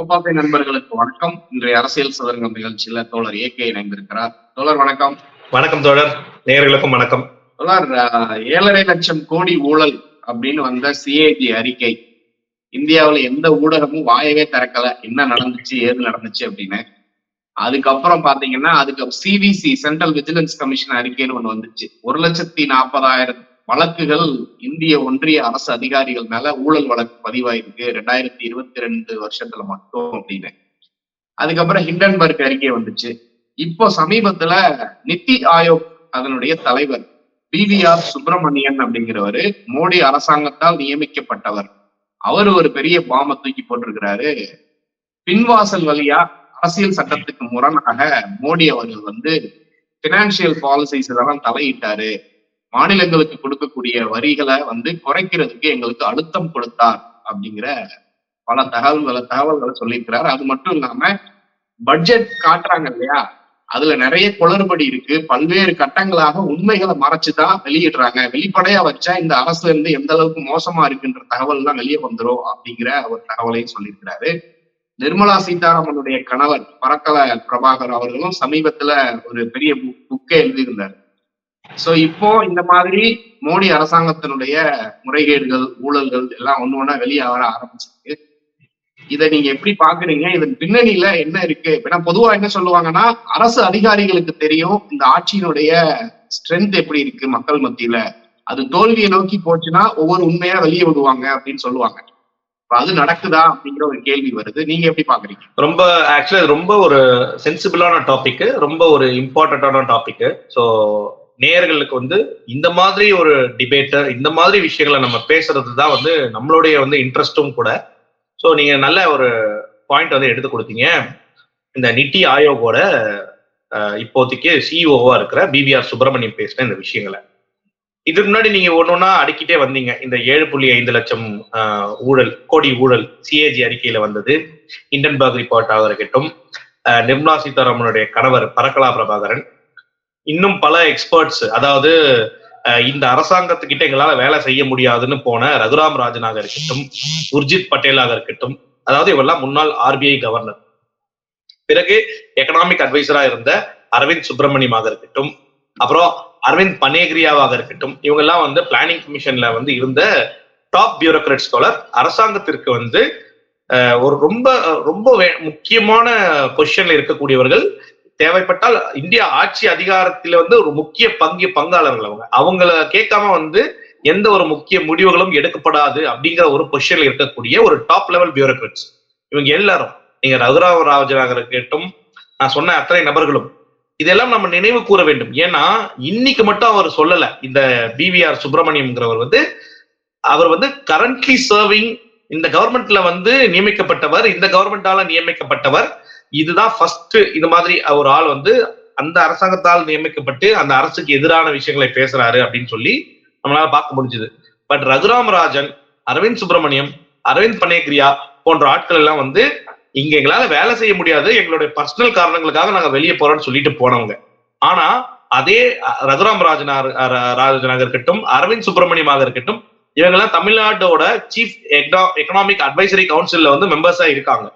கோபாசை நண்பர்களுக்கு வணக்கம். இன்றைய அரசியல் சதுரங்கம் நிகழ்ச்சியில தோழர் ஏகே இணைந்திருக்கிறார். தோழர் வணக்கம். வணக்கம் தோழர். நேயர்களுக்கும் வணக்கம். தோழர் ஏழரை லட்சம் கோடி ஊழல் அப்படின்னு வந்த சிஏஜி அறிக்கை. இந்தியாவுல எந்த ஊடகமும் வாயவே திறக்கல. என்ன நடந்துச்சு ஏது நடந்துச்சு அப்படின்னு. அதுக்கப்புறம் பாத்தீங்கன்னா அதுக்கு சிவிசி சென்ட்ரல் விஜிலன்ஸ் கமிஷன் அறிக்கைன்னு ஒண்ணு வந்துச்சு. ஒரு லட்சத்தி நாற்பதாயிரம் வழக்குகள் இந்திய ஒன்றிய அரசு அதிகாரிகள் மேல ஊழல் வழக்கு பதிவாயிருக்கு. ரெண்டாயிரத்தி இருபத்தி ரெண்டு வருஷத்துல மட்டும் அப்படின்னு. அதுக்கப்புறம் ஹிண்டன்பர்க் அறிக்கை வந்துச்சு. இப்போ சமீபத்துல நித்தி ஆயோக் அதனுடைய தலைவர் பிவிஆர் சுப்பிரமணியன் அப்படிங்கிறவரு மோடி அரசாங்கத்தால் நியமிக்கப்பட்டவர். அவர் ஒரு பெரிய பாம்பை தூக்கி போட்டிருக்கிறாரு. பின்வாசல் வழியா அரசியல் சட்டத்துக்கு முரணாக மோடி அவர்கள் வந்து பினான்சியல் பாலிசிஸ் எல்லாம் தலையிட்டாரு. மாநிலங்களுக்கு கொடுக்கக்கூடிய வரிகளை வந்து குறைக்கிறதுக்கு எங்களுக்கு அழுத்தம் கொடுத்தார் அப்படிங்கிற பல தகவல்களை தகவல்களை சொல்லியிருக்கிறார். அது மட்டும் இல்லாம பட்ஜெட் காட்டுறாங்க இல்லையா? அதுல நிறைய குளறுபடி இருக்கு. பல்வேறு கட்டங்களாக உண்மைகளை மறைச்சுதான் வெளியிடுறாங்க. வெளிப்படையா வச்சா இந்த அரசுல இருந்து எந்த அளவுக்கு மோசமா இருக்குன்ற தகவல் தான் வெளியே வந்துடும் அப்படிங்கிற ஒரு தகவலையும் சொல்லியிருக்கிறாரு. நிர்மலா சீதாராமனுடைய கணவர் பரக்கல பிரபாகர் அவர்களும் சமீபத்துல ஒரு பெரிய புக்கை எழுதியிருந்தார். சோ இப்போ இந்த மாதிரி மோடி அரசாங்கத்தினுடைய முறைகேடுகள் ஊழல்கள் எல்லாம் ஒண்ணு ஒண்ணா வெளியே வர ஆரம்பிச்சிருக்கு. இதை நீங்க எப்படி பாக்குறீங்க? இதன் பின்னணியில என்ன இருக்கு? ஏன்னா பொதுவா என்ன சொல்லுவாங்கன்னா அரசு அதிகாரிகளுக்கு தெரியும் இந்த ஆட்சியினுடைய ஸ்ட்ரென்த் எப்படி இருக்கு மக்கள் மத்தியில. அது தோல்வியை நோக்கி போச்சுன்னா ஒவ்வொரு உண்மையா வெளியே விடுவாங்க அப்படின்னு சொல்லுவாங்க. அது நடக்குதா அப்படிங்கிற ஒரு கேள்வி வருது. நீங்க எப்படி பாக்குறீங்க? ரொம்ப ஆக்சுவலி ரொம்ப ஒரு சென்சிபிளான டாபிக் ரொம்ப ஒரு இம்பார்ட்டன்டான டாபிக் ஸோ நேயர்களுக்கு வந்து இந்த மாதிரி ஒரு டிபேட்டர் இந்த மாதிரி விஷயங்களை நம்ம பேசுறது தான் வந்து நம்மளுடைய வந்து இன்ட்ரெஸ்டும் கூட. ஸோ நீங்க நல்ல ஒரு பாயிண்ட் வந்து எடுத்து கொடுத்தீங்க. இந்த நித்தி ஆயோகோட இப்போதைக்கு சிஇஓவா இருக்கிற பிவிஆர் சுப்பிரமணியம் பேசின இந்த விஷயங்களை. இதுக்கு முன்னாடி நீங்க ஒன்னொன்னா அடிக்கிட்டே வந்தீங்க. இந்த ஏழு புள்ளி ஐந்து லட்சம் ஊழல் கோடி ஊழல் சிஏஜி அறிக்கையில வந்தது. இண்டன்பர்க் ரிப்போர்ட்டாக இருக்கட்டும். நிர்மலா சீதாராமனுடைய கணவர் பரக்கலா பிரபாகரன். இன்னும் பல எக்ஸ்பர்ட்ஸ் அதாவது இந்த அரசாங்கத்துக்கிட்ட எங்களால வேலை செய்ய முடியாதுன்னு போன ரகுராம் ராஜனாக இருக்கட்டும் உர்ஜித் பட்டேலாக இருக்கட்டும் அதாவது இவெல்லாம் முன்னாள் ஆர்பிஐ கவர்னர் பிறகு எக்கனாமிக் அட்வைசரா இருந்த அரவிந்த் சுப்பிரமணியமாக இருக்கட்டும் அப்புறம் அரவிந்த் பனேகிரியாவாக இருக்கட்டும் இவங்க எல்லாம் வந்து பிளானிங் கமிஷன்ல வந்து இருந்த டாப் பியூரோக்ராட்ஸ் தோழர் அரசாங்கத்திற்கு வந்து ஒரு ரொம்ப ரொம்ப வே- முக்கியமான பொசிஷன்ல இருக்கக்கூடியவர்கள் தேவைப்பட்டால் இந்தியா ஆட்சி அதிகாரத்துல வந்து ஒரு முக்கிய பங்கு பங்காளர்கள் அவங்க. அவங்கள கேட்காம வந்து எந்த ஒரு முக்கிய முடிவுகளும் எடுக்கப்படாது அப்படிங்கிற ஒரு பொசிஷன்ல இருக்கக்கூடிய ஒரு டாப் லெவல் பியூரோக்ராட்ஸ் இவங்க எல்லாரும் நீங்க ரகுராவ ராஜனாக கேட்டும் நான் சொன்ன அத்தனை நபர்களும் இதெல்லாம் நம்ம நினைவு கூற வேண்டும். ஏன்னா இன்னைக்கு மட்டும் அவர் சொல்லல. இந்த பிவிஆர் சுப்பிரமணியம்ங்கிறவர் வந்து அவர் வந்து கரண்ட்லி சர்விங் இந்த கவர்மெண்ட்ல வந்து நியமிக்கப்பட்டவர் இந்த கவர்மெண்டால நியமிக்கப்பட்டவர் இதுதான் ஃபர்ஸ்ட் இது மாதிரி ஒரு ஆள் வந்து அந்த அரசாங்கத்தால் நியமிக்கப்பட்டு அந்த அரசுக்கு எதிரான விஷயங்களை பேசுறாரு அப்படின்னு சொல்லி நம்மளால பார்க்க முடிஞ்சது. பட் ரகுராம் ராஜன் அரவிந்த் சுப்பிரமணியம் அரவிந்த் பனேக்ரியா போன்ற ஆட்கள் எல்லாம் வந்து இங்க எங்களால வேலை செய்ய முடியாது எங்களுடைய பர்சனல் காரணங்களுக்காக நாங்க வெளியே போறோம்னு சொல்லிட்டு போனவங்க. ஆனா அதே ரகுராம் ராஜனா ராஜனாக இருக்கட்டும் அரவிந்த் சுப்பிரமணியமாக இருக்கட்டும் இவங்கெல்லாம் தமிழ்நாட்டோட சீஃப் எக்கனாமிக் அட்வைசரி கவுன்சில்ல வந்து மெம்பர்ஸா இருக்காங்க.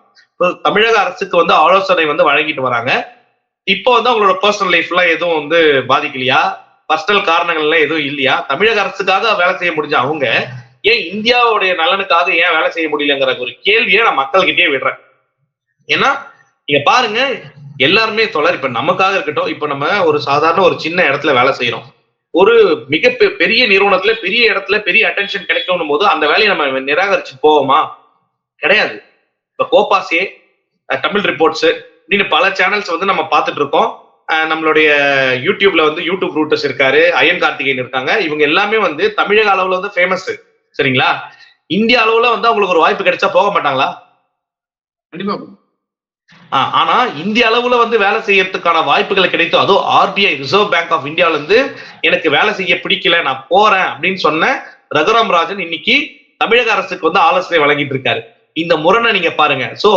தமிழக அரசுக்கு வந்து ஆலோசனை வந்து வழங்கிட்டு வராங்க. இப்போ வந்து அவங்களோட பர்சனல் லைஃப்லாம் எதுவும் வந்து பாதிக்கலையா? பர்சனல் காரணங்கள்லாம் எதுவும் இல்லையா? தமிழக அரசுக்காக வேலை செய்ய முடிஞ்ச அவங்க ஏன் இந்தியாவுடைய நலனுக்காக ஏன் வேலை செய்ய முடியலங்கிற ஒரு கேள்வியை நான் மக்கள்கிட்டயே விடுறேன். ஏன்னா நீங்க பாருங்க எல்லாருமே தொடர் இப்ப நமக்காக இருக்கட்டும் இப்ப நம்ம ஒரு சாதாரண ஒரு சின்ன இடத்துல வேலை செய்யறோம் ஒரு மிக பெரிய நிறுவனத்துல பெரிய இடத்துல பெரிய அட்டென்ஷன் கிடைக்கணும் போது அந்த வேலையை நம்ம நிராகரிச்சு போவோமா? கிடையாது. இப்ப கோபாசே தமிழ் ரிப்போர்ட்ஸ் இப்படின்னு பல சேனல்ஸ் வந்து நம்ம பார்த்துட்டு இருக்கோம். நம்மளுடைய யூடியூப்ல வந்து யூடியூப் ரூட்டர்ஸ் இருக்காரு அயன் கார்த்திகேயன் இருக்காங்க. இவங்க எல்லாமே வந்து தமிழக அளவுல வந்து ஃபேமஸ் சரிங்களா? இந்திய அளவுல வந்து அவங்களுக்கு ஒரு வாய்ப்பு கிடைச்சா போக மாட்டாங்களா? கண்டிப்பா. ஆனா இந்திய அளவுல வந்து வேலை செய்யறதுக்கான வாய்ப்புகள் கிடைத்தோ அதுவும் ஆர்பிஐ ரிசர்வ் பேங்க் ஆஃப் இந்தியால இருந்து எனக்கு வேலை செய்ய பிடிக்கல நான் போறேன் அப்படின்னு சொன்ன ரகுராம் ராஜன் இன்னைக்கு தமிழக அரசுக்கு வந்து ஆலோசனை வழங்கிட்டு இருக்காரு. இந்த முரணை நீங்க பாருங்க. சோ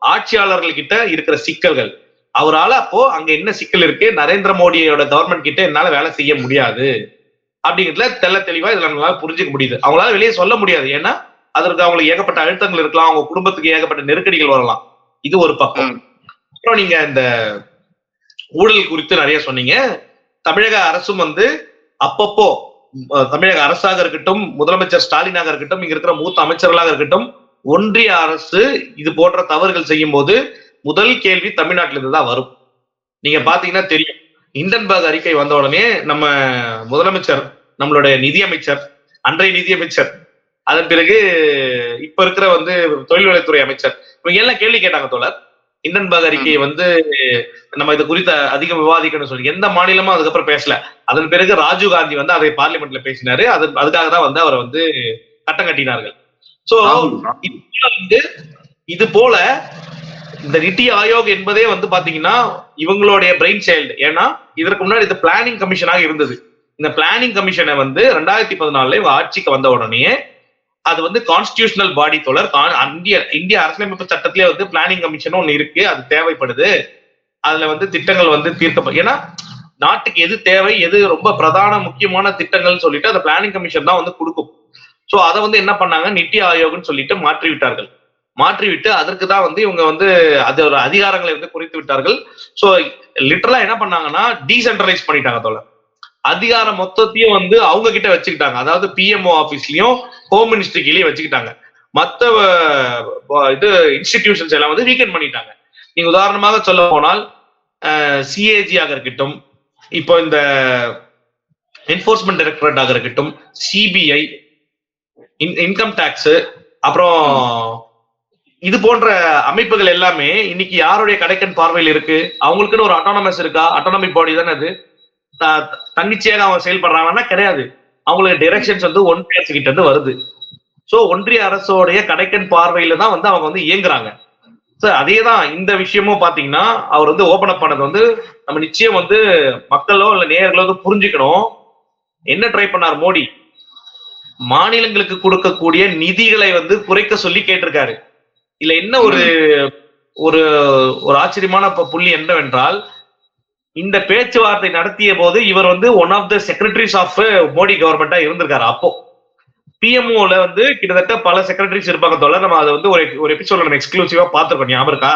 ஆட்சியாளர்கள் கிட்ட இருக்கிற சிக்கல்கள். அவரால அப்போ அங்க என்ன சிக்கல் இருக்கு? நரேந்திர மோடியோட கவர்மெண்ட் கிட்ட என்னால வேலை செய்ய முடியாது. அப்படிங்கிறதுல தெள்ள தெளிவா இதுல நம்மளால புரிஞ்சுக்க முடியுது. அவங்களால வெளியே சொல்ல முடியாது. ஏன்னா அதற்கு அவங்களுக்கு ஏகப்பட்ட அழுத்தங்கள் இருக்கலாம். அவங்க குடும்பத்துக்கு ஏகப்பட்ட நெருக்கடிகள் வரலாம். இது ஒரு பக்கம். அப்புறம் நீங்க இந்த ஊழல் குறித்து நிறைய சொன்னீங்க. தமிழக அரசும் வந்து அப்பப்போ தமிழக அரசாக இருக்கட்டும் முதலமைச்சர் ஸ்டாலினாக இருக்கட்டும் இங்க இருக்கிற மூத்த அமைச்சர்களாக இருக்கட்டும் ஒன்றிய அரசு இது போன்ற தவறுகள் செய்யும் போது முதல் கேள்வி தமிழ்நாட்டில இருந்து தான் வரும். நீங்க பாத்தீங்கன்னா தெரியும். இண்டன்பர்க் அறிக்கை வந்த உடனே நம்ம முதலமைச்சர் நம்மளுடைய நிதியமைச்சர் அன்றைய நிதியமைச்சர் அதன் பிறகு இப்ப இருக்கிற வந்து தொழில்வளத்துறை அமைச்சர் இவங்க எல்லாம் கேள்வி கேட்டாங்க தோழர். இண்டன்பர்க் அறிக்கையை வந்து நம்ம இது குறித்த அதிகம் விவாதிக்கணும்னு சொல்லி எந்த மாநிலமும் அதுக்கப்புறம் பேசல. அதன் பிறகு ராஜீவ் காந்தி வந்து அதை பார்லிமெண்ட்ல பேசினாரு. அது அதுக்காக தான் வந்து அவரை வந்து கட்டம் கட்டினார்கள். சோ வந்து இது போல இந்த நிதி ஆயோக் என்பதே வந்து பாத்தீங்கன்னா இவங்களுடைய பிரெயின் சைல்டு ஏன்னா இதற்கு முன்னாடி இது பிளானிங் கமிஷனாக இருந்தது. இந்த பிளானிங் கமிஷனை வந்து ரெண்டாயிரத்தி பதினாலுல ஆட்சிக்கு வந்த உடனே அது வந்து கான்ஸ்டியூஷனல் பாடி தொடர் இந்திய இந்திய அரசியலமைப்பு சட்டத்திலே வந்து பிளானிங் கமிஷன் ஒண்ணு இருக்கு அது தேவைப்படுது. அதுல வந்து திட்டங்கள் வந்து தீர்க்கப்படும் ஏன்னா நாட்டுக்கு எது தேவை எது ரொம்ப பிரதான முக்கியமான திட்டங்கள்னு சொல்லிட்டு அந்த பிளானிங் கமிஷன் தான் வந்து கொடுக்கும். ஸோ அதை வந்து என்ன பண்ணாங்க? நித்தி ஆயோக்னு சொல்லிட்டு மாற்றி விட்டார்கள். மாற்றிவிட்டு அதற்கு தான் வந்து இவங்க வந்து அது ஒரு அதிகாரங்களை வந்து குறித்து விட்டார்கள். ஸோ லிட்டரலா என்ன பண்ணாங்கன்னா டீசென்ட்ரலைஸ் பண்ணிட்டாங்க அதோட அதிகாரம் மொத்தத்தையும் வந்து அவங்க கிட்ட வச்சுக்கிட்டாங்க. அதாவது பிஎம்ஓ ஆஃபீஸ்லயும் ஹோம் மினிஸ்ட்ரி கீழே வச்சுக்கிட்டாங்க. மற்ற இது இன்ஸ்டிடியூஷன்ஸ் எல்லாம் வந்து வீக்கெண்ட் பண்ணிட்டாங்க. நீங்க உதாரணமாக சொல்ல போனால் சிஏஜி ஆக இருக்கட்டும் இப்போ இந்த என்போர்ஸ்மெண்ட் டைரக்டரேட்டாக இருக்கட்டும் சிபிஐ இன்கம் டாக்ஸ் அப்புறம் இது போன்ற அமைப்புகள் எல்லாமே இன்னைக்கு யாருடைய கடைக்கன் பார்வையில் இருக்கு? அவங்களுக்குன்னு ஒரு அட்டானமஸ் இருக்கா? அட்டானமிக் பாடி தானே அது? த- தன்னிச்சையாக அவங்க செயல்படுறாங்கன்னா கிடையாது. அவங்களுக்கு டைரக்ஷன்ஸ் வந்து ஒன்றிய அரசு கிட்ட இருந்து வருது. ஸோ ஒன்றிய அரசோடைய கடைக்கன் பார்வையில தான் வந்து அவங்க வந்து இயங்குறாங்க. சார் அதே தான் இந்த விஷயமும் பாத்தீங்கன்னா அவர் வந்து ஓபன் அப் பண்ணது வந்து நம்ம நிச்சயம் வந்து மக்களோ இல்லை நேயர்களோ வந்து புரிஞ்சுக்கணும். என்ன ட்ரை பண்ணார் மோடி? மாநிலங்களுக்கு கொடுக்கக்கூடிய நிதிகளை வந்து குறைக்க சொல்லி கேட்டிருக்காரு. இல்ல என்ன ஒரு ஒரு ஒரு ஆச்சரியமான புள்ளி என்னவென்றால் இந்த பேச்சுவார்த்தை நடத்திய போது இவர் வந்து one of the secretaries of Modi கவர்மெண்டா இருந்திருக்காரு அப்போ. பிஎம்ஓல வந்து கிட்டத்தட்ட பல செக்ரட்டரிஸ் இருப்பாங்க தோழர். நம்ம அதை வந்து ஒரு ஒரு எபிசோட்ல நம்ம எக்ஸ்க்ளூசிவா பார்த்திருக்கோம். ஞாபகம் இருக்கா?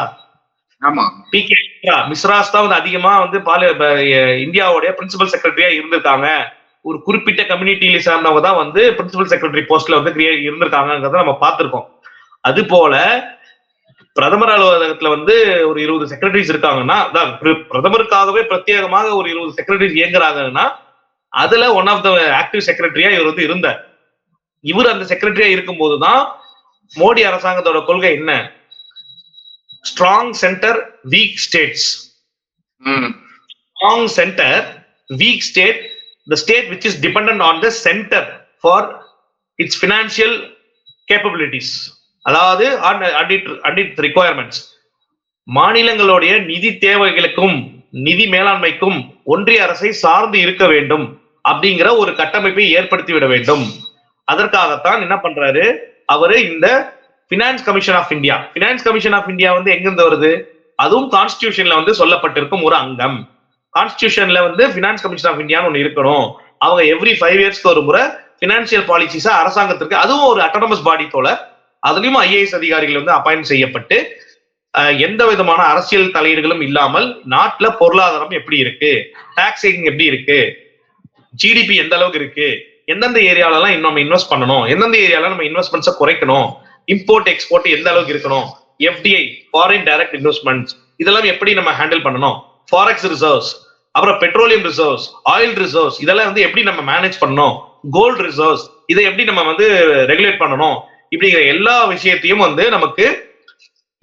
ஆமா. பி கே மிஸ்ரா மிஸ்ராஸ் தான் வந்து அதிகமா வந்து பால இந்தியாவுடைய பிரின்சிபல் செக்ரட்டரியா இருந்திருக்காங்க. ஒரு குறிப்பிட்ட கம்யூனிட்டியில சார்ந்தவங்க தான் வந்து பிரின்சிபல் செக்ரட்டரி போஸ்ட்ல வந்து கிரியே இருந்திருக்காங்கிறத நம்ம பார்த்திருக்கோம். அது போல பிரதமர் அலுவலகத்துல வந்து ஒரு இருபது செக்ரட்டரிஸ் இருக்காங்கன்னா அதான் பிர- பிரதமருக்காகவே பிரத்யேகமாக ஒரு இருபது செக்ரட்டரிஸ் இயங்குறாங்கன்னா அதுல ஒன் ஆஃப் த ஆக்டிவ் செக்ரட்டரியா இவர் வந்து இருந்தார். இவர் அந்த செக்ரட்டரியா இருக்கும்போது தான் மோடி அரசாங்கத்தோட கொள்கை என்ன? Strong centre weak states strong center, weak state, the state which is dependent on the center for its financial capabilities. அதாவது அடிட் ரிக்குவயர்மெண்ட்ஸ் மாநிலங்களுடைய நிதி தேவைகளுக்கும் நிதி மேலாண்மைக்கும் ஒன்றிய அரசை சார்ந்து இருக்க வேண்டும் அப்படிங்கிற ஒரு கட்டமைப்பை ஏற்படுத்தி விட வேண்டும். அதற்காகத்தான் என்ன பண்றாரு? அவரு இந்த finance commission of India finance commission of India வந்து எங்கிருந்து வருது? அதுவும் கான்ஸ்டியூஷன்ல வந்து சொல்லப்பட்டிருக்கும் ஒரு அங்கம். கான்ஸ்டியூஷன்ல வந்து பினான்ஸ் கமிஷன் ஆஃப் இந்தியான்னு ஒன்று இருக்கணும். அவங்க எவ்ரி ஃபைவ் இயர்ஸ்க்கு ஒரு முறை பினான்சியல் பாலிசிஸா அரசாங்கத்திற்கு அதுவும் ஒரு அட்டானமஸ் பாடி போல அதுலயும் ஐஏஎஸ் அதிகாரிகள் வந்து அப்பாயிண்ட் செய்யப்பட்டு எந்த விதமான அரசியல் தலையீடுகளும் இல்லாமல் நாட்டுல பொருளாதாரம் எப்படி இருக்கு டாக்ஸிங் எப்படி இருக்கு ஜிடிபி எந்த அளவுக்கு இருக்கு எந்தெந்த ஏரியாலலாம் இன்னும் நம்ம இன்வெஸ்ட் பண்ணணும் எந்தெந்த ஏரியால நம்ம இன்வெஸ்ட்மெண்ட்ஸை குறைக்கணும் இம்போர்ட் எக்ஸ்போர்ட் எந்த அளவுக்கு இருக்கணும் எஃப்டிஐ ஃபாரின் டைரக்ட் இன்வெஸ்ட்மெண்ட்ஸ் இதெல்லாம் எப்படி நம்ம ஹேண்டில் பண்ணணும் ஃபாரெக்ஸ் ரிசர்வ்ஸ் அப்புறம் பெட்ரோலியம் ரிசர்வ்ஸ் ஆயில் ரிசர்வ்ஸ் இதெல்லாம் வந்து எப்படி நம்ம மேனேஜ் பண்ணணும்? கோல்டு ரிசர்வ்ஸ் இதை எப்படி நம்ம வந்து ரெகுலேட் பண்ணணும்? இப்படிங்கிற எல்லா விஷயத்தையும் வந்து நமக்கு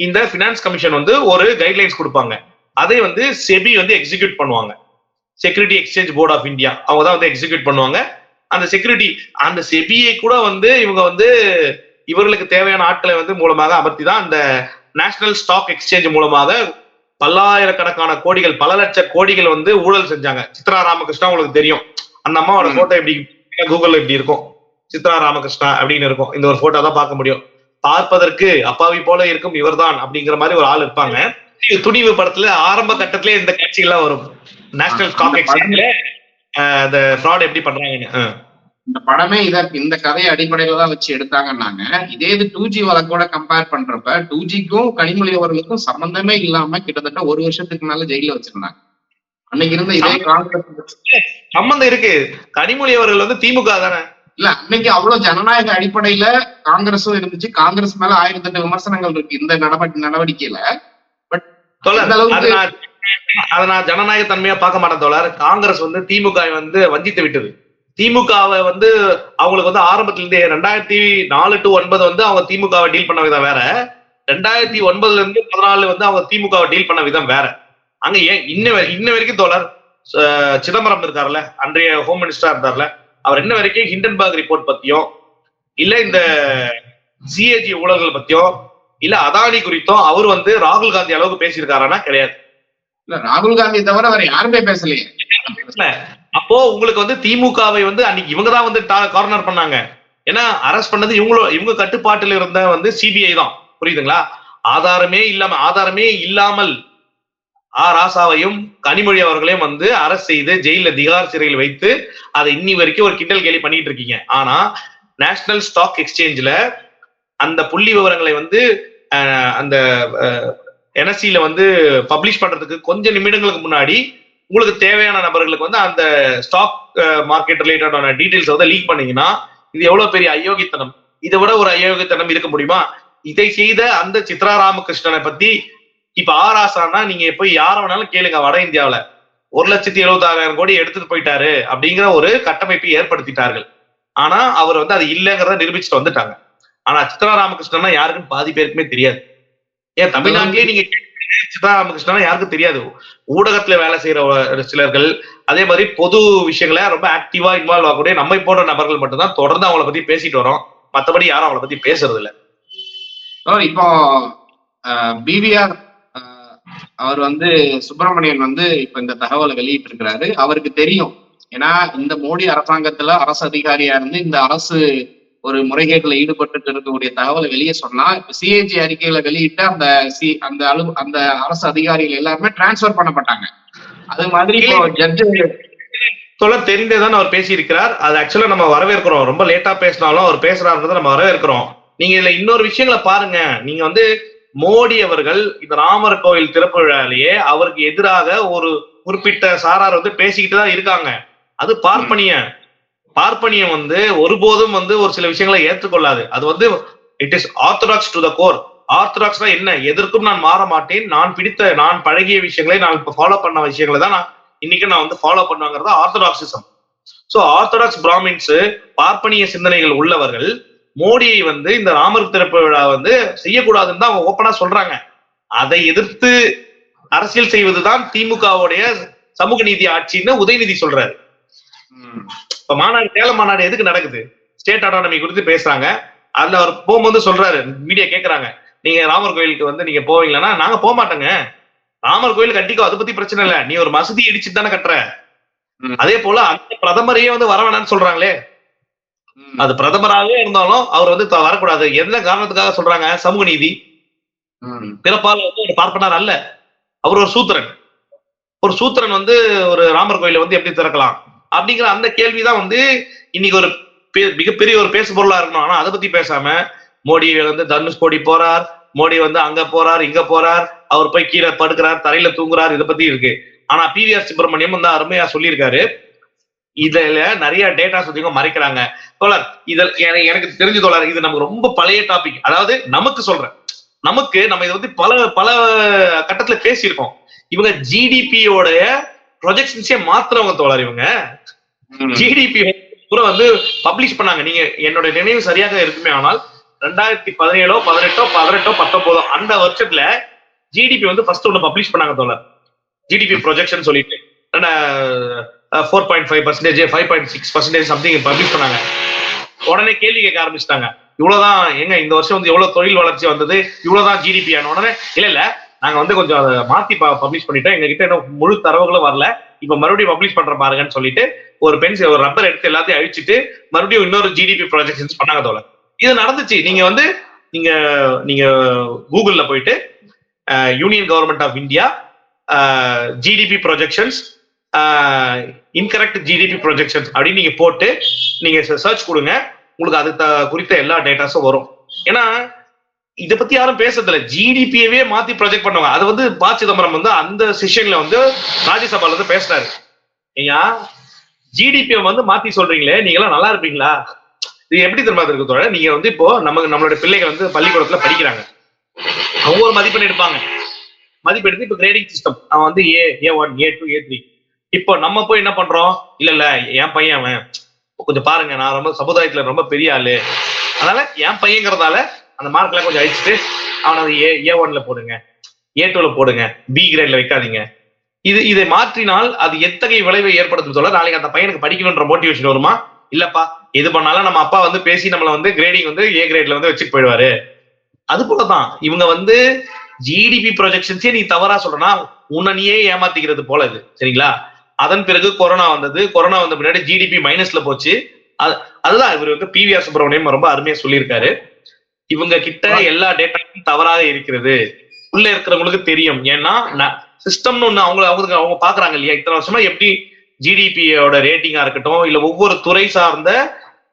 இந்த ஃபினான்ஸ் கமிஷன் வந்து ஒரு கைட்லைன்ஸ் கொடுப்பாங்க. அதை வந்து செபி வந்து எக்ஸிக்யூட் பண்ணுவாங்க. Security exchange board of India அவங்க தான் வந்து எக்ஸிக்யூட் பண்ணுவாங்க. அந்த செக்யூரிட்டி அந்த செபியை கூட வந்து இவங்க வந்து இவர்களுக்கு தேவையான ஆட்களை வந்து மூலமாக அமர்த்தி தான் அந்த நேஷனல் ஸ்டாக் எக்ஸ்சேஞ்ச் மூலமாக பல்லாயிரக்கணக்கான கோடிகள் பல லட்ச கோடிகள் வந்து ஊழல் செஞ்சாங்க. சித்ரா ராமகிருஷ்ணா உங்களுக்கு தெரியும். அந்த அம்மாவோட. போட்டோ எப்படி கூகுள்ல இப்படி இருக்கும். சித்ரா ராமகிருஷ்ணா அப்படின்னு இருக்கும். இந்த ஒரு போட்டோ தான் பார்க்க முடியும். பார்ப்பதற்கு அப்பாவி போல இருக்கும் இவர்தான் அப்படிங்கிற மாதிரி ஒரு ஆள் இருப்பாங்க. துணிவு- படத்துல ஆரம்ப கட்டத்திலே இந்த காட்சிகள்லாம் வரும். நேஷனல் ஸ்டாக் அந்த எக்ஸ்சேஞ்ச்ல அந்த ஃப்ராட் எப்படி பண்றாங்கன்னு. இந்த படமே இத இந்த கதையை அடிப்படையில தான் வச்சு எடுத்தாங்கன்னாங்க. இதே இது டூ ஜி வழக்கோட கம்பேர் பண்றப்ப டூ ஜிக்கும் கனிமொழி அவர்களுக்கும் சம்பந்தமே இல்லாம கிட்டத்தட்ட ஒரு வருஷத்துக்கு மேல ஜெயில வச்சிருந்தாங்க. அன்னைக்கு இருந்த இதே சம்பந்தம் இருக்கு. கனிமொழி அவர்கள் வந்து திமுக தானே? இல்ல அன்னைக்கு அவ்வளவு ஜனநாயக அடிப்படையில காங்கிரஸும் இருந்துச்சு. காங்கிரஸ் மேல ஆயிரத்தி எட்டு விமர்சனங்கள் இருக்கு இந்த நடவடிக்கை நடவடிக்கையில. அளவுக்கு- அதை நான் ஜனநாயக தன்மையா பார்க்க மாட்டேன் தோழர். காங்கிரஸ் வந்து திமுக வந்து வஞ்சித்து விட்டது. திமுகவை வந்து அவங்களுக்கு வந்து ஆரம்பத்துல இருந்தே ரெண்டாயிரத்தி நாலு டு ஒன்பது வந்து அவங்க திமுகவை டீல் பண்ண விதம் வேற. ரெண்டாயிரத்தி ஒன்பதுல இருந்து பதினாலு வந்து அவங்க திமுகவை டீல் பண்ண விதம் வேற. அங்க ஏன் இன்ன இன்ன வரைக்கும் தோழர் சிதம்பரம் இருக்காருல்ல அன்றைய ஹோம் மினிஸ்டரா இருந்தார்ல அவர் இன்ன வரைக்கும் ஹிண்டன்பர்க் ரிப்போர்ட் பத்தியும் இல்ல இந்த சிஏஜி ஊழல்கள் பத்தியும் இல்ல அதானி குறித்தும் அவர் வந்து ராகுல் காந்தி அளவுக்கு பேசியிருக்காருன்னா கிடையாது. இல்ல ராகுல் காந்தி தவிர வேற யாருமே பேசலையே. அப்போ உங்களுக்கு வந்து திமுகவை வந்து அன்னைக்கு இவங்க தான் வந்து கார்னர் பண்ணாங்க. ஏன்னா அரெஸ்ட் பண்ணது இவங்களோ இவங்க கட்டுப்பாட்டில் இருந்த வந்து சிபிஐ தான். புரியுதுங்களா? ஆதாரமே இல்லாம ஆதாரமே இல்லாமல் ஆ. ராசாவையும் கனிமொழி அவர்களையும் வந்து அரஸ்ட் செய்து ஜெயில திகார் சிறையில் வைத்து அதை இன்னி வரைக்கும் ஒரு கிண்டல் கேலி பண்ணிட்டு இருக்கீங்க. ஆனா நேஷனல் ஸ்டாக் எக்ஸ்சேஞ்சில் அந்த புள்ளி விவரங்களை வந்து அந்த என்எஸ்சியில வந்து பப்ளிஷ் பண்றதுக்கு கொஞ்சம் நிமிடங்களுக்கு முன்னாடி உங்களுக்கு தேவையான நபர்களுக்கு வந்து அந்த ஸ்டாக் மார்க்கெட் ரிலேட்டடான டீடைல்ஸ் வந்து லீக் பண்ணீங்கன்னா இது எவ்வளவு பெரிய அயோகித்தனம் இதை விட ஒரு அயோகித்தனம் இருக்க முடியுமா? இதை செய்த அந்த சித்ரா ராமகிருஷ்ணனை பத்தி இப்ப ஆர் ஆசானா நீங்க போய் யார வேணாலும் கேளுங்க வட இந்தியாவில. ஒரு லட்சத்தி எழுபத்தாறாயிரம் கோடி எடுத்துட்டு போயிட்டாரு அப்படிங்கிற ஒரு கட்டமைப்பை ஏற்படுத்திட்டார்கள். ஆனா அவர் வந்து அது இல்லைங்கிறத நிரூபிச்சுட்டு வந்துட்டாங்க. ஆனா சித்ரா ராமகிருஷ்ணன்னா யாருக்குன்னு பாதி பேருக்குமே தெரியாது. ஏன் தமிழ்நாட்டிலேயே நீங்க கேட்டீங்க, யாருக்கும் தெரியாது. ஊடகத்துல வேலை செய்யற ஒரு சிலர்கள் அதே மாதிரி பொது விஷயங்கள ரொம்ப ஆக்டிவா இன்வால்வ் ஆகக்கூடிய நம்மை போன்ற நபர்கள் மட்டும்தான் தொடர்ந்து அவங்கள பத்தி பேசிட்டு வரோம். மத்தபடி யாரும் அவங்கள பத்தி பேசுறது இல்ல. இப்போ பிவிஆர் அவர் வந்து சுப்பிரமணியன் வந்து இப்ப இந்த தகவலை வெளியிட்டு இருக்கிறாரு அவருக்கு தெரியும். ஏன்னா இந்த மோடி அரசாங்கத்துல அரசு அதிகாரியா இருந்து இந்த அரசு ஒரு முறைகேட்டுல ஈடுபட்டு இருக்கக்கூடிய தகவலை வெளியே சொன்னா சிஏஜி அறிக்கையில வெளியிட்ட அந்த சி அந்த அலு அந்த அரசு அதிகாரிகள் எல்லாருமே டிரான்ஸ்ஃபர் பண்ணப்பட்டாங்க. அது மாதிரி ஜட்ஜு தொடர் தெரிந்தேதான் அவர் பேசியிருக்கிறார். அது ஆக்சுவலா நம்ம வரவேற்கிறோம். ரொம்ப லேட்டா பேசினாலும் அவர் பேசுறாருன்றதை நம்ம வரவேற்கிறோம். நீங்க இதுல இன்னொரு விஷயங்களை பாருங்க. நீங்க வந்து மோடி அவர்கள் இந்த ராமர் கோயில் திறப்பு விழாலேயே அவருக்கு எதிராக ஒரு குறிப்பிட்ட சாரார் வந்து பேசிக்கிட்டு தான் இருக்காங்க. அது பார்ப்பனிய. பார்ப்பனியம் வந்து ஒருபோதும் வந்து ஒரு சில விஷயங்களை ஏற்றுக்கொள்ளாது. அது வந்து it is orthodox to the core ஆர்த்தடாக்ஸ்னா என்ன? எதற்கும் நான் மாற மாட்டேன். நான் பிடித்த நான் பழகிய விஷயங்களை நான் இப்ப ஃபாலோ பண்ண விஷயங்களை தான் நான் இன்னைக்கு நான் வந்து ஃபாலோ பண்ணுவாங்கிறது ஆர்த்தடாக்சிசம் சோ ஆர்த்தடாக்ஸ் பிராமின்ஸ் பார்ப்பனிய சிந்தனைகள் உள்ளவர்கள் மோடியை வந்து இந்த ராமர் திறப்பு விழா வந்து செய்யக்கூடாதுன்னு தான் அவங்க ஓப்பனா சொல்றாங்க. அதை எதிர்த்து அரசியல் செய்வதுதான் திமுகவுடைய சமூக நீதி ஆட்சின்னு உதயநிதி சொல்றாரு. இப்ப மாநாடு சேலம் மாநாடு எதுக்கு நடக்குது? ஸ்டேட் அட்டானமி குறித்து பேசுறாங்க. அதுல அவர் போகும்போது சொல்றாரு. மீடியா கேக்குறாங்க. நீங்க ராமர் கோயிலுக்கு வந்து நீங்க போவீங்களா நாங்க போக மாட்டோங்க. ராமர் கோயில் கட்டிக்கோ அதை பத்தி பிரச்சனை இல்ல. நீ ஒரு மசூதி இடிச்சுட்டு தானே கட்டுற. அதே போல அந்த பிரதமரையே வந்து வர வேணாம்னு சொல்றாங்களே. அது பிரதமராகவே இருந்தாலும் அவர் வந்து வரக்கூடாது. எந்த காரணத்துக்காக சொல்றாங்க? சமூக நீதி. பிறப்பால் வந்து ஒரு பார்ப்பனர் அல்ல. அவர் ஒரு சூத்திரன். ஒரு சூத்திரன் வந்து ஒரு ராமர் கோயிலை வந்து எப்படி திறக்கலாம்? அப்படிங்கிற அந்த கேள்விதான் வந்து இன்னைக்கு ஒரு மிகப்பெரிய ஒரு பேசு பொருளா இருக்கணும். ஆனா அதை பத்தி பேசாம மோடி வந்து தனுஷ்கோடி போறார் மோடி வந்து அங்க போறார் இங்க போறார் அவர் போய் கீழே படுக்கிறார் தரையில தூங்குறார் இதை பத்தி இருக்கு. ஆனா பிவிஆர் சுப்பிரமணியம் வந்து அருமையா சொல்லியிருக்காரு. இதுல நிறைய டேட்டாஸ் வந்து மறைக்கிறாங்க. தோழர் இதில் எனக்கு- எனக்கு தெரிஞ்ச தோழர் இது நமக்கு ரொம்ப பழைய டாபிக் அதாவது நமக்கு சொல்றேன். நமக்கு நம்ம இதை வந்து பல பல கட்டத்துல பேசியிருக்கோம். இவங்க ஜிடிபியோடைய ப்ரொஜெக்ஷன்ஸே மாத்துறவங்க தோழர் இவங்க. ஜிடிபி பூரா வந்து பப்ளிஷ் பண்ணாங்க. நீங்க என்னோட நினைவு சரியாக இருக்குமே ஆனால் ரெண்டாயிரத்தி பதினேழோ பதினெட்டோ பதினெட்டோ பத்தொன்பதோ அந்த வருஷத்துல ஜிடிபி வந்து ஃபர்ஸ்ட் ஒன்று பப்ளிஷ் பண்ணாங்க தோழர். ஜிடிபி ப்ரொஜெக்ஷன் சொல்லிட்டு. Four point five percentage five point six percentage something publish பண்ணாங்க. உடனே கேள்வி கேட்க ஆரம்பிச்சிட்டாங்க. இவ்வளவுதான் எங்க இந்த வருஷம் வந்து எவ்வளவு தொழில் வளர்ச்சி வந்தது? இவ்வளவுதான் ஜிடிபி ஆன உடனே இல்ல இல்ல நாங்க வந்து கொஞ்சம் அதை மாத்தி பப்ளிஷ் பண்ணிட்டோம். எங்ககிட்ட இன்னும் முழு தரவுகளும் வரல. இப்ப மறுபடியும் பப்ளிஷ் பண்ற பாருங்கன்னு சொல்லிட்டு ஒரு பென்சில் ஒரு ரப்பர் எடுத்து எல்லாத்தையும் அழிச்சிட்டு மறுபடியும் இன்னொரு ஜிடிபி ப்ரொஜெக்ஷன்ஸ் பண்ணாங்க தோல இது நடந்துச்சு. நீங்க வந்து நீங்க நீங்க கூகுள்ல போயிட்டு union government of India GDP projections incorrect GDP projections அப்படின்னு நீங்க போட்டு நீங்க சர்ச் கொடுங்க. உங்களுக்கு அது த- குறித்த எல்லா டேட்டாஸும் வரும். ஏன்னா இத பத்தி யாரும் பேசுறது இல்ல ஜிடிபியவே மாத்தி ப்ரொஜெக்ட் பண்ணுவாங்க. அது வந்து பா சிதம்பரம் வந்து அந்த செஷன்ல வந்து ராஜ்யசபால வந்து பேசினாரு. ஐயா ஜிடிபியை வந்து மாத்தி சொல்றீங்களே நீங்க எல்லாம் நல்லா இருப்பீங்களா? இது எப்படி தெரியுமா இருக்கு தோழ நீங்க வந்து இப்போ நமக்கு நம்மளோட பிள்ளைகள் வந்து பள்ளிக்கூடத்துல படிக்கிறாங்க. அவங்க ஒரு மதிப்பெண் எடுப்பாங்க. மதிப்பெடுத்து இப்போ கிரேடிங் சிஸ்டம் அவன் வந்து A A one A two A three இப்போ நம்ம போய் என்ன பண்றோம்? இல்ல இல்ல என் பையன் அவன் கொஞ்சம் பாருங்க நான் ரொம்ப சமுதாயத்துல ரொம்ப பெரிய ஆளு. அதனால என் பையங்கிறதால அந்த மார்க்லாம் கொஞ்சம் அழிச்சிட்டு அவனை ஏ ஏ ஒன்ல போடுங்க. ஏ டூல போடுங்க. பி கிரேட்ல வைக்காதீங்க. இது இதை மாற்றினால் அது எத்தகைய விளைவை ஏற்படுத்தும் சொல்ல நாளைக்கு அந்த பையனுக்கு படிக்கணுன்ற மோட்டிவேஷன் வருமா? இல்லப்பா. எது பண்ணாலும் நம்ம அப்பா வந்து பேசி நம்மளை வந்து கிரேடிங் வந்து ஏ கிரேட்ல வந்து வச்சுட்டு போயிடுவாரு. அது போலதான். இவங்க வந்து ஜிடிபி ப்ரொஜெக்ஷன்ஸே நீ தவறா சொல்றனா உன்னை நீயே ஏமாத்திக்கிறது போல இது. சரிங்களா? அதன் பிறகு கொரோனா வந்தது. கொரோனா வந்த பின்னாடி ஜிடிபி மைனஸ்ல போச்சு. அது- அதுதான் இவர் வந்து பிவிஆர் சுப்பிரமணியம் ரொம்ப அருமையா சொல்லியிருக்காரு. இவங்க கிட்ட எல்லா டேட்டாவும் தவறாக இருக்கிறது. உள்ள இருக்கிறவங்களுக்கு தெரியும். ஏன்னா சிஸ்டம்னு ஒண்ணு அவங்க அவங்க அவங்க பாக்குறாங்க இல்லையா? இத்தனை வருஷமா எப்படி ஜிடிபியோட ரேட்டிங்கா இருக்கட்டும் இல்ல ஒவ்வொரு துறை சார்ந்த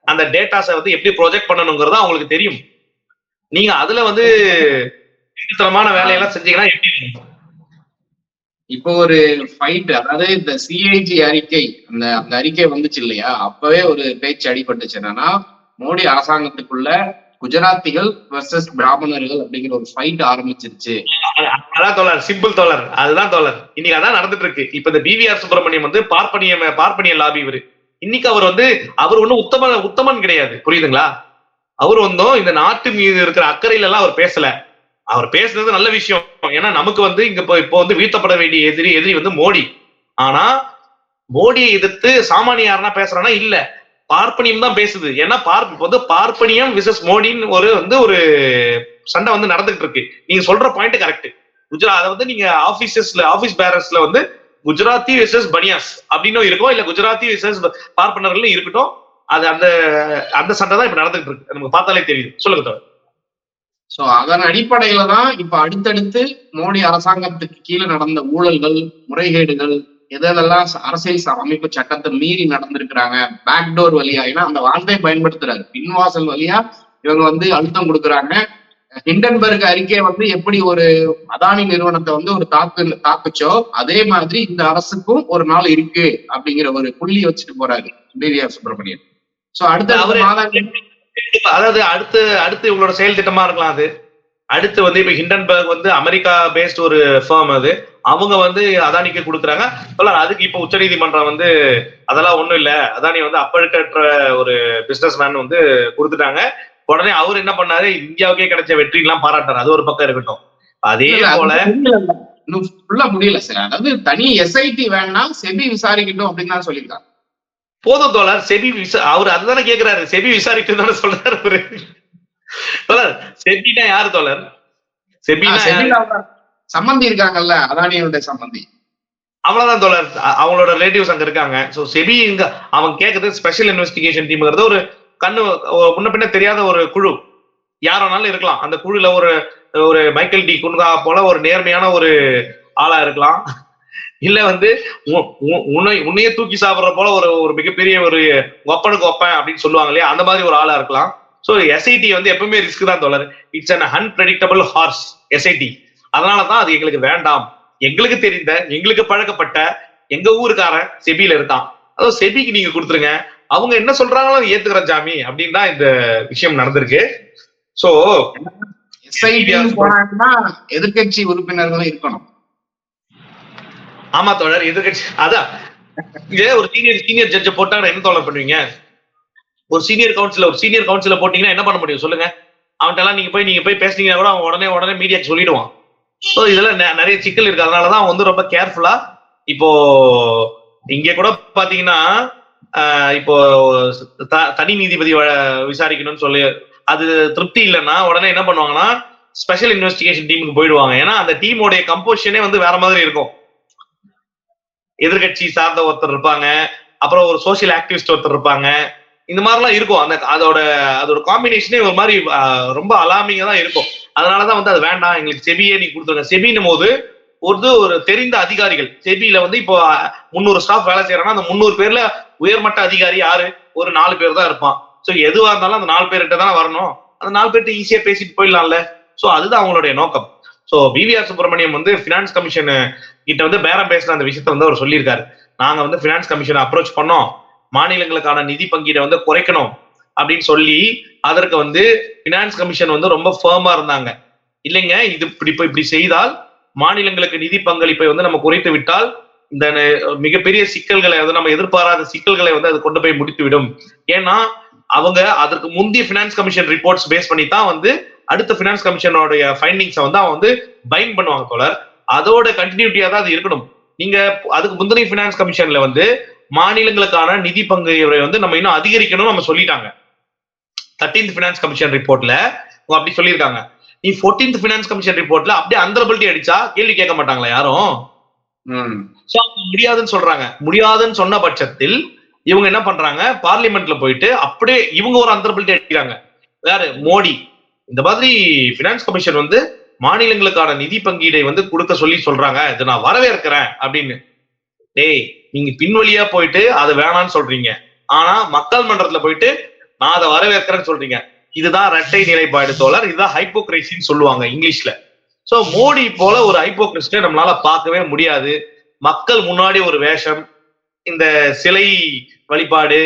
அந்த டேட்டாஸை வந்து எப்படி ப்ரொஜெக்ட் பண்ணணுங்கிறது அவங்களுக்கு தெரியும். நீங்க அதுல வந்து திருத்தனமான வேலையெல்லாம் செஞ்சீங்கன்னா எப்படி? இப்போ ஒரு ஃபைட் அதாவது இந்த சிஐஜி அறிக்கை அந்த அந்த அறிக்கை வந்துச்சு இல்லையா? அப்பவே ஒரு பேச்சு அடிபட்டுச்சு. என்னன்னா மோடி அரசாங்கத்துக்குள்ள குஜராத்திகள் வர்சஸ் பிராமணர்கள் அப்படிங்கிற ஒரு ஃபைட் ஆரம்பிச்சிருச்சு. அதான் தோழர் சிம்பிள் தோழர். அதுதான் தோழர். இன்னைக்கு அதான் நடந்துட்டு இருக்கு. இப்ப இந்த பிவிஆர் சுப்பிரமணியம் வந்து பார்ப்பனிய பார்ப்பனிய லாபி இவரு. இன்னைக்கு அவர் வந்து அவர் ஒண்ணு உத்தம உத்தமன் கிடையாது. புரியுதுங்களா? அவர் வந்தும் இந்த நாட்டு மீது இருக்கிற அக்கறையில எல்லாம் அவர் பேசல. அவர் பேசுனது நல்ல விஷயம். ஏன்னா நமக்கு வந்து இங்க இப்போ இப்போ வந்து வீழ்த்தப்பட வேண்டிய எதிரி எதிரி வந்து மோடி. ஆனா மோடியை எதிர்த்து சாமானிய யாருன்னா பேசுறானா இல்ல. பார்ப்பனியம் தான் பேசுது. ஏன்னா பார்ப்ப வந்து பார்ப்பனியம் விசஸ் மோடின்னு ஒரு வந்து ஒரு சண்டை வந்து நடந்துகிட்டு இருக்கு. நீங்க சொல்ற பாயிண்ட் கரெக்ட் குஜராத் அதை வந்து நீங்க ஆபீசஸ்ல ஆபீஸ் பேரர்ஸ்ல வந்து குஜராத்தி விசஸ் பனியாஸ் அப்படின்னு இருக்கும் இல்ல குஜராத்தி விசஸ் பார்ப்பனர்கள் இருக்கட்டும் அது அந்த அந்த சண்டை தான் இப்ப நடந்துகிட்டு இருக்கு. நமக்கு பார்த்தாலே தெரியுது. சொல்லுங்க தவிர சோ அதன் அடிப்படையில தான் இப்ப அடுத்தடுத்து மோடி அரசாங்கத்துக்கு கீழே நடந்த ஊழல்கள் முறைகேடுகள் எதெல்லாம் அரசியல் அமைப்பு சட்டத்தை மீறி நடந்திருக்கிறாங்க பேக்டோர் வழியா ஏன்னா அந்த வார்த்தையை பயன்படுத்துறாரு. பின்வாசல் வழியா இவங்க வந்து அழுத்தம் கொடுக்குறாங்க. ஹிண்டன்பர்க் அறிக்கை வந்து எப்படி ஒரு அதானி நிறுவனத்தை வந்து ஒரு தாக்கு தாக்குச்சோ அதே மாதிரி இந்த அரசுக்கும் ஒரு நாள் இருக்கு அப்படிங்கிற ஒரு புள்ளி வச்சுட்டு போறாரு பிவிஆர் சுப்பிரமணியன். சோ அடுத்த அவரு- அதாவது அடுத்து அடுத்து இவங்களோட செயல் திட்டமா இருக்கலாம் அது. அடுத்து வந்து இப்ப ஹிண்டன்பர்க் வந்து அமெரிக்கா பேஸ்ட் ஒரு ஃபேம் அது. அவங்க வந்து அதானிக்கு கொடுக்குறாங்க. சொல்லலாம் அதுக்கு இப்ப உச்சநீதிமன்றம் வந்து அதெல்லாம் ஒண்ணும் இல்ல. அதானி வந்து அப்பழுக்கற்ற ஒரு பிசினஸ் மேன் வந்து கொடுத்துட்டாங்க. உடனே அவர் என்ன பண்ணாரு? இந்தியாவுக்கே கிடைச்ச வெற்றி எல்லாம் பாராட்டாரு அது ஒரு பக்கம் இருக்கட்டும். அதே போல. இன்னும் ஃபுல்லா முடியல சார் அதாவது தனி எஸ்ஐடி வேணா செபி விசாரிக்கட்டும் அப்படின்னு தான் சொல்லியிருக்காங்க. போதும் தோழர். செபி விசா அவர் அதுதானே கேக்குறாரு. செபி விசாரிட்டு தானே சொல்றாரு அவரு. தோழர் செபினா யாரு தோழர்? செபினா சம்மந்தி இருக்காங்கல்ல அதானியோட சம்மந்தி அவ்வளவுதான் தோழர். அவங்களோட ரிலேட்டிவ்ஸ் அங்க இருக்காங்க. சோ செபி இங்க அவங்க கேக்குறது ஸ்பெஷல் இன்வெஸ்டிகேஷன் டீம்ங்கிறது ஒரு கண்ணு முன்ன பின்ன தெரியாத ஒரு குழு. யார் வேணாலும் இருக்கலாம். அந்த குழுல ஒரு ஒரு மைக்கேல் டி குன்கா போல ஒரு நேர்மையான ஒரு ஆளா இருக்கலாம். இல்ல வந்து உ- உ- உன்னை உன்னையே தூக்கி சாப்பிடுற போல ஒரு ஒரு மிகப்பெரிய ஒரு ஒப்பனுக்கு ஒப்பன் அப்படின்னு சொல்லுவாங்க இல்லையா? அந்த மாதிரி ஒரு ஆளா இருக்கலாம். ஸோ எஸ்ஐடி வந்து எப்பவுமே ரிஸ்க் தான் தோழர். It's an unpredictable horse SIT அதனால தான் அது எங்களுக்கு வேண்டாம். எங்களுக்கு தெரிந்த எங்களுக்கு பழக்கப்பட்ட எங்க ஊருக்காரன் செபியில இருக்கான். அதுவும் செபிக்கு நீங்க கொடுத்துருங்க. அவங்க என்ன சொல்றாங்களோ ஏத்துக்கிறேன் ஜாமி அப்படின்னு தான் இந்த விஷயம் நடந்திருக்கு. சோ எதிர்க்கட்சி உறுப்பினர்களும் இருக்கணும். ஆமா தோழர் எதிர்கட்சி அதான் இதே ஒரு சீனியர் சீனியர் ஜட்ஜ போட்டாங்கன்னா என்ன தோழர் பண்ணுவீங்க? ஒரு சீனியர் கவுன்சில ஒரு சீனியர் கவுன்சில போட்டீங்கன்னா என்ன பண்ண முடியும் சொல்லுங்க. அவன்கிட்ட எல்லாம் நீங்க போய் நீங்க போய் பேசுனீங்கன்னா கூட அவன் உடனே உடனே மீடியாக்கு சொல்லிடுவான். ஸோ இதில் நெ- நிறைய சிக்கல் இருக்கு. அதனாலதான் தான் வந்து ரொம்ப கேர்ஃபுல்லா இப்போ இங்க கூட பாத்தீங்கன்னா இப்போ த- தனி நீதிபதி விசாரிக்கணும்னு சொல்லி அது திருப்தி இல்லைன்னா உடனே என்ன பண்ணுவாங்கன்னா ஸ்பெஷல் இன்வெஸ்டிகேஷன் டீமுக்கு போயிடுவாங்க. ஏன்னா அந்த டீமோடைய கம்போசிஷனே வந்து வேற மாதிரி இருக்கும். எதிர்கட்சி சார்ந்த ஒருத்தர் இருப்பாங்க. அப்புறம் ஒரு சோஷியல் ஆக்டிவிஸ்ட் ஒருத்தர் இருப்பாங்க. இந்த மாதிரிலாம் இருக்கும். அந்த அதோட அதோட காம்பினேஷனே ஒரு மாதிரி ரொம்ப அலாமிங்கா தான் இருக்கும். அதனாலதான் வந்து அது வேண்டாம். எங்களுக்கு செபியே நீ கொடுத்துருங்க செபின்னும் போது ஒரு ஒரு தெரிந்த அதிகாரிகள் செபியில வந்து இப்போ முந்நூறு ஸ்டாஃப் வேலை செய்யறாங்கன்னா அந்த முந்நூறு பேர்ல உயர்மட்ட அதிகாரி யாரு? ஒரு நாலு பேர் தான் இருப்பான். ஸோ எதுவா இருந்தாலும் அந்த நாலு பேர்கிட்ட தானே வரணும். அந்த நாலு பேர்கிட்ட ஈஸியா பேசிட்டு போயிடலாம்ல. ஸோ அதுதான் அவங்களுடைய நோக்கம். ஸோ பிவிஆர் சுப்பிரமணியம் வந்து ஃபினான்ஸ் கமிஷன் கிட்ட வந்து பேரம் பேசின அந்த விஷயத்த வந்து அவர் சொல்லியிருக்காரு. நாங்க வந்து ஃபினான்ஸ் கமிஷனை அப்ரோச் பண்ணோம். மாநிலங்களுக்கான நிதி பங்கீடை வந்து குறைக்கணும். அப்படின்னு சொல்லி அதற்கு வந்து பினான்ஸ் கமிஷன் வந்து ரொம்ப ஃபேர்மா இருந்தாங்க. இல்லைங்க இது இப்படி இப்போ இப்படி செய்தால் மாநிலங்களுக்கு நிதி பங்களிப்பை வந்து நம்ம குறைத்து விட்டால் இந்த மிகப்பெரிய சிக்கல்களை வந்து நம்ம எதிர்பாராத சிக்கல்களை வந்து அது கொண்டு போய் முடித்து விடும் ஏன்னா அவங்க அதற்கு முந்தைய பினான்ஸ் கமிஷன் ரிப்போர்ட்ஸ் பேஸ் பண்ணி தான் வந்து அடுத்த பினான்ஸ் கமிஷனோடைய ஃபைண்டிங்ஸை வந்து அவன் வந்து பைண்ட் பண்ணுவாங்க தோழர் அதோட கண்டினியூட்டியா தான் அது இருக்கணும். நீங்க அதுக்கு முந்தைய பினான்ஸ் கமிஷன்ல வந்து மாநிலங்களுக்கான நிதி பங்கு வந்து நம்ம இன்னும் அதிகரிக்கணும்னு நம்ம சொல்லிட்டாங்க. தேர்டீன்த் பினான்ஸ் கமிஷன் ரிப்போர்ட்ல அவங்க அப்படி சொல்லியிருக்காங்க. நீ ஃபோர்டீன்த் பினான்ஸ் கமிஷன் ரிப்போர்ட்ல அப்படியே அந்தரபிலிட்டி அடிச்சா கேள்வி கேட்க மாட்டாங்களா யாரும்? சோ முடியாதுன்னு சொல்றாங்க. முடியாதுன்னு சொன்ன பட்சத்தில் இவங்க என்ன பண்றாங்க? பார்லிமெண்ட்ல போயிட்டு அப்படியே இவங்க ஒரு அந்தரபிலிட்டி அடிக்கிறாங்க. யாரு? மோடி. இந்த மாதிரி பினான்ஸ் கமிஷன் வந்து மாநிலங்களுக்கான நிதி பங்கீடை வந்து கொடுக்க சொல்லி சொல்றாங்க. இதை நான் வரவேற்கிறேன் அப்படின்னு. டேய் நீங்க பின்வழியா போயிட்டு அது வேணாம்னு சொல்றீங்க. ஆனா மக்கள் மன்றத்துல போயிட்டு நான் அதை வரவேற்கிறேன்னு சொல்றீங்க. இதுதான் இரட்டை நிலைப்பாடு தோழர். இதுதான் ஹைப்போக்ரைசின்னு சொல்லுவாங்க இங்கிலீஷ்ல. சோ மோடி போல ஒரு ஹைப்போக்ரிஸ்டை நம்மளால பார்க்கவே முடியாது. மக்கள் முன்னாடி ஒரு வேஷம் இந்த சிலை வழிபாடு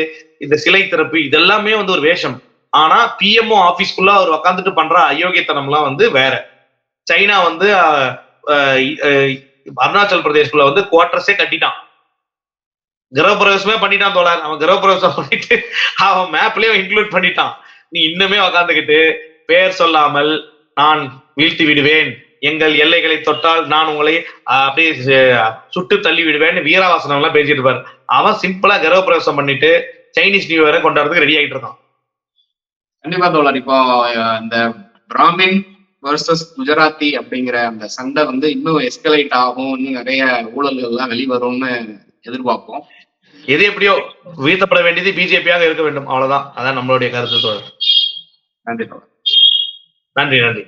இந்த சிலை திறப்பு இதெல்லாமே வந்து ஒரு வேஷம். ஆனா பிஎம்ஓ ஆபீஸ்க்குள்ள அவர் உக்காந்துட்டு பண்ற அயோக்கியத்தனம்லாம் வந்து வேற. சைனா வந்து அருணாச்சல் பிரதேஷ்குள்ள வந்து குவார்டர்ஸே கட்டிட்டான். கிரகப்பிரவேசமே பண்ணிட்டான் தோழர். அவன் கிரகப்பிரவேசம் பண்ணிட்டு அவன் மேப்லயே இன்க்ளூட் பண்ணிட்டான். நீ இன்னுமே உக்காந்துக்கிட்டு பேர் சொல்லாமல் நான் வீழ்த்தி விடுவேன். எங்கள் எல்லைகளை தொட்டால் நான் உங்களை அப்படியே சுட்டு தள்ளி விடுவேன் வீராவாசனம் எல்லாம் பேசிட்டு இருப்பார். அவன் சிம்பிளா கிரகப்பிரவேசம் பண்ணிட்டு சைனீஸ் நியூ இயரை கொண்டாடுறதுக்கு ரெடி ஆகிட்டு இருக்கான். கண்டிப்பா தோழர். இப்போ இந்த பிராமின் வர்சஸ் குஜராத்தி அப்படிங்கிற அந்த சண்டை வந்து இன்னும் எஸ்கலேட் ஆகும். இன்னும் நிறைய ஊழல்கள் எல்லாம் வெளிவரும்னு எதிர்பார்ப்போம். எது எப்படியோ வீழ்த்தப்பட வேண்டியது பிஜேபியாக இருக்க வேண்டும். அவ்வளவுதான். அதான் நம்மளுடைய கருத்து தோழர். நன்றி நன்றி நன்றி.